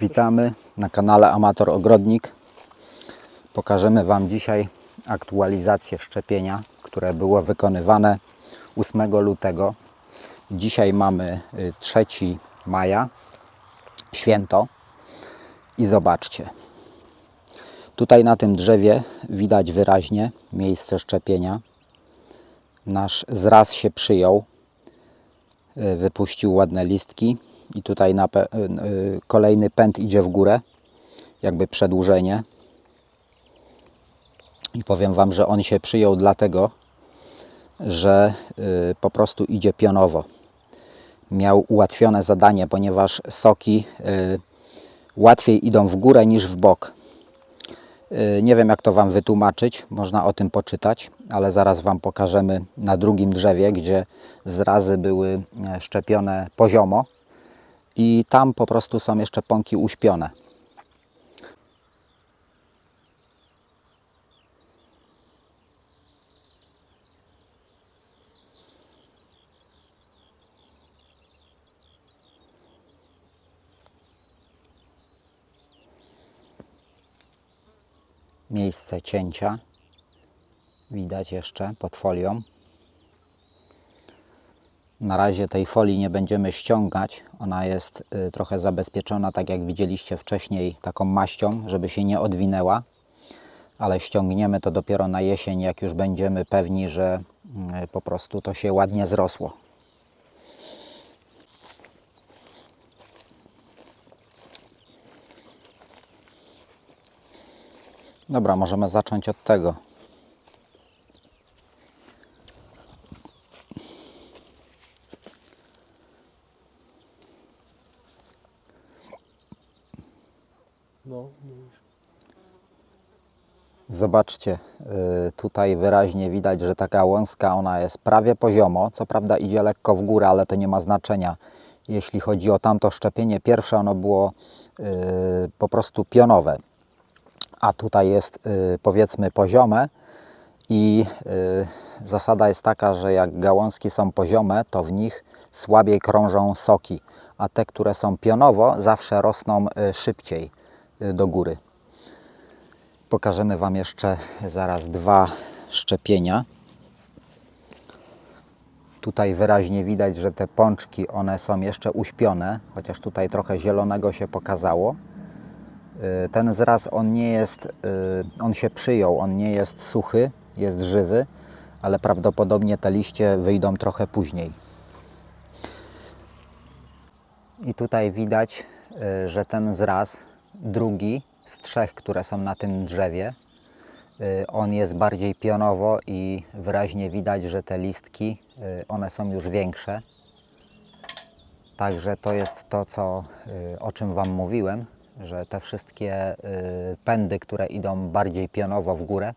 Witamy na kanale Amator Ogrodnik. Pokażemy Wam dzisiaj aktualizację szczepienia, które było wykonywane 8 lutego. Dzisiaj mamy y, 3 maja, święto. I zobaczcie. Tutaj na tym drzewie widać wyraźnie miejsce szczepienia. Nasz zraz się przyjął, y, wypuścił ładne listki i tutaj na y, y, kolejny pęd idzie w górę, jakby przedłużenie. I powiem Wam, że on się przyjął dlatego, że y, po prostu idzie pionowo. Miał ułatwione zadanie, ponieważ soki łatwiej idą w górę niż w bok. Nie wiem, jak to Wam wytłumaczyć, można o tym poczytać, ale zaraz Wam pokażemy na drugim drzewie, gdzie zrazy były e, szczepione poziomo i tam po prostu są jeszcze pąki uśpione. Miejsce cięcia widać jeszcze pod folią. Na razie tej folii nie będziemy ściągać. Ona jest y, trochę zabezpieczona, tak jak widzieliście wcześniej, taką maścią, żeby się nie odwinęła. Ale ściągniemy to dopiero na jesień, jak już będziemy pewni, że y, po prostu to się ładnie zrosło. Dobra, możemy zacząć od tego. No, mówisz. Zobaczcie, y, tutaj wyraźnie widać, że ta gałązka ona jest prawie poziomo. Co prawda idzie lekko w górę, ale to nie ma znaczenia. Jeśli chodzi o tamto szczepienie, pierwsze ono było y, po prostu pionowe, a tutaj jest y, powiedzmy poziome i zasada jest taka, że jak gałązki są poziome, to w nich słabiej krążą soki, a te, które są pionowo, zawsze rosną szybciej do góry. Pokażemy Wam jeszcze zaraz dwa szczepienia. Tutaj wyraźnie widać, że te pączki one są jeszcze uśpione, chociaż tutaj trochę zielonego się pokazało. Y, Ten zraz on nie jest, y, on się przyjął, on nie jest suchy, jest żywy, ale prawdopodobnie te liście wyjdą trochę później. I tutaj widać, y, że ten zraz, drugi z trzech, które są na tym drzewie, y, on jest bardziej pionowo i wyraźnie widać, że te listki, y, one są już większe. Także to jest to, co, y, o czym Wam mówiłem, że te wszystkie pędy, które idą bardziej pionowo w górę,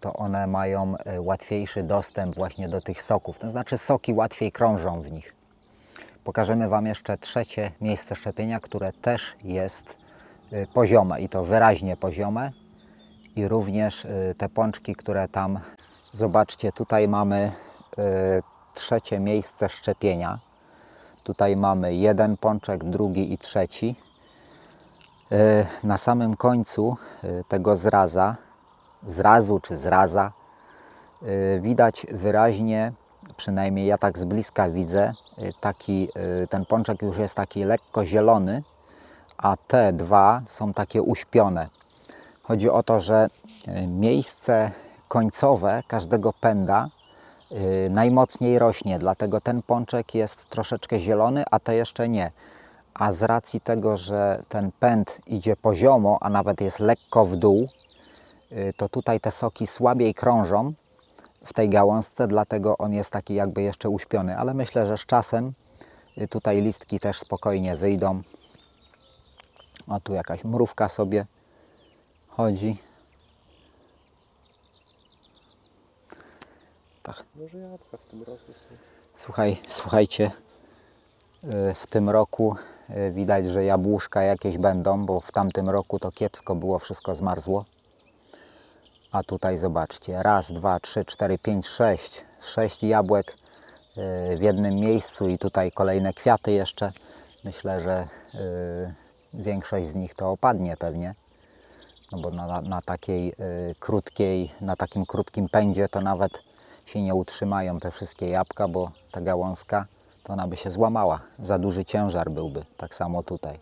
to one mają łatwiejszy dostęp właśnie do tych soków. To znaczy soki łatwiej krążą w nich. Pokażemy Wam jeszcze trzecie miejsce szczepienia, które też jest poziome i to wyraźnie poziome i również y, te pączki, które tam zobaczcie, tutaj mamy y, trzecie miejsce szczepienia. Tutaj mamy jeden pączek, drugi i trzeci. Y, Na samym końcu y, tego zraza, zrazu czy zraza, y, widać wyraźnie, przynajmniej ja tak z bliska widzę, y, taki, y, ten pączek już jest taki lekko zielony, a te dwa są takie uśpione. Chodzi o to, że y, miejsce końcowe każdego pęda y, najmocniej rośnie, dlatego ten pączek jest troszeczkę zielony, a te jeszcze nie. A z racji tego, że ten pęd idzie poziomo, a nawet jest lekko w dół, y, to tutaj te soki słabiej krążą w tej gałązce, dlatego on jest taki jakby jeszcze uśpiony. Ale myślę, że z czasem tutaj listki też spokojnie wyjdą. A tu jakaś mrówka sobie chodzi. Tak, Może jabłka w tym roku są. Słuchaj, słuchajcie, y, w tym roku y, widać, że jabłuszka jakieś będą, bo w tamtym roku to kiepsko było, wszystko zmarzło. A tutaj zobaczcie, raz, dwa, trzy, cztery, pięć, sześć. Sześć jabłek y, w jednym miejscu i tutaj kolejne kwiaty jeszcze. Myślę, że większość z nich to opadnie pewnie. No bo na, na takiej y, krótkiej, na takim krótkim pędzie to nawet się nie utrzymają te wszystkie jabłka, bo ta gałązka to ona by się złamała. Za duży ciężar byłby. Tak samo tutaj.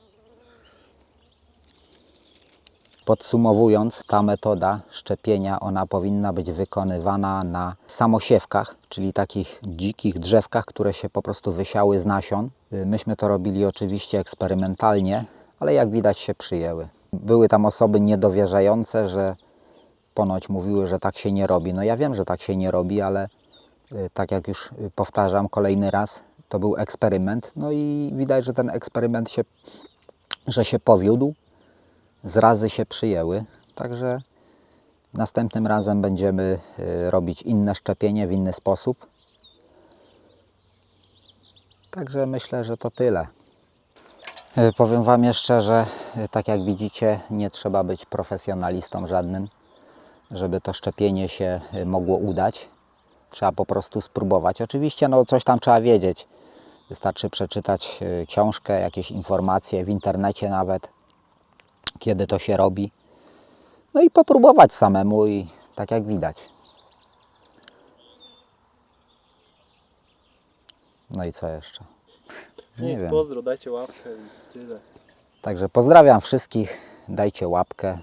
Podsumowując, ta metoda szczepienia, ona powinna być wykonywana na samosiewkach, czyli takich dzikich drzewkach, które się po prostu wysiały z nasion. Y, Myśmy to robili oczywiście eksperymentalnie, ale jak widać się przyjęły. Były tam osoby niedowierzające, że ponoć mówiły, że tak się nie robi. No ja wiem, że tak się nie robi, ale y, tak jak już powtarzam kolejny raz, to był eksperyment. No i widać, że ten eksperyment się, że się powiódł zrazy się przyjęły, także następnym razem będziemy y, robić inne szczepienie w inny sposób. Także myślę, że to tyle. Y, Powiem Wam jeszcze, że y, tak jak widzicie, nie trzeba być profesjonalistą żadnym, żeby to szczepienie się y, mogło udać. Trzeba po prostu spróbować. Oczywiście no, coś tam trzeba wiedzieć. Wystarczy przeczytać książkę, jakieś informacje w internecie nawet kiedy to się robi. No i popróbować samemu i tak jak widać. No i co jeszcze? Nie Nic, wiem. pozdro, dajcie łapkę i tyle. Także pozdrawiam wszystkich, dajcie łapkę.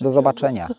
Do zobaczenia.